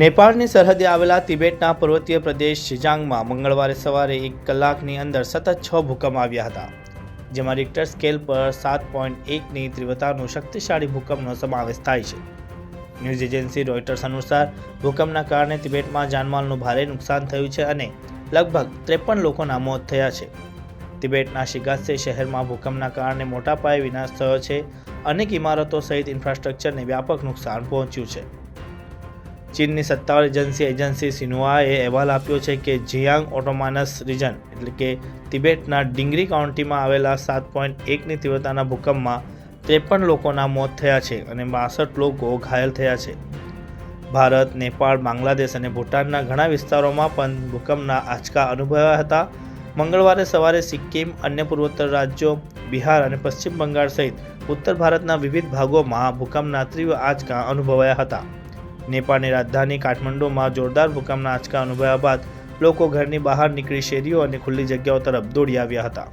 નેપાળની સરહદે આવેલા તિબેટના પર્વતીય પ્રદેશ શિજાંગમાં મંગળવારે સવારે એક કલાકની અંદર સતત છ ભૂકંપ આવ્યા હતા, જેમાં રિક્ટર સ્કેલ પર સાત પોઈન્ટ એકની તીવ્રતાનો શક્તિશાળી ભૂકંપનો સમાવેશ થાય છે. ન્યૂઝ એજન્સી રોયટર્સ અનુસાર, ભૂકંપના કારણે તિબેટમાં જાનમાલનું ભારે નુકસાન થયું છે અને લગભગ ત્રેપન લોકોના મોત થયા છે. તિબેટના શિગાત્સે શહેરમાં ભૂકંપના કારણે મોટા પાયે વિનાશ થયો છે. અનેક ઇમારતો સહિત ઇન્ફ્રાસ્ટ્રક્ચરને વ્યાપક નુકસાન પહોંચ્યું છે. ચીનની સત્તાવાર એજન્સી એજન્સી સિન્હુઆએ અહેવાલ આપ્યો છે કે જિયાંગ ઓટોમાનસ રિજન એટલે કે તિબેટના ડિંગરી કાઉન્ટીમાં આવેલા સાત પોઈન્ટ એકની તીવ્રતાના ભૂકંપમાં ત્રેપન લોકોના મોત થયા છે અને બાસઠ લોકો ઘાયલ થયા છે. ભારત, નેપાળ, બાંગ્લાદેશ અને ભૂટાનના ઘણા વિસ્તારોમાં પણ ભૂકંપના આંચકા અનુભવ્યા હતા. મંગળવારે સવારે સિક્કિમ, અન્ય પૂર્વોત્તર રાજ્યો, બિહાર અને પશ્ચિમ બંગાળ સહિત ઉત્તર ભારતના વિવિધ ભાગોમાં ભૂકંપના તીવ્ર આંચકા અનુભવાયા હતા. નેપાળની રાજધાની કાઠમંડુમાં જોરદાર ભૂકંપના આંચકા અનુભવ્યા બાદ લોકો ઘરની બહાર નીકળી શેરીઓ અને ખુલ્લી જગ્યાઓ તરફ દોડી આવ્યા હતા.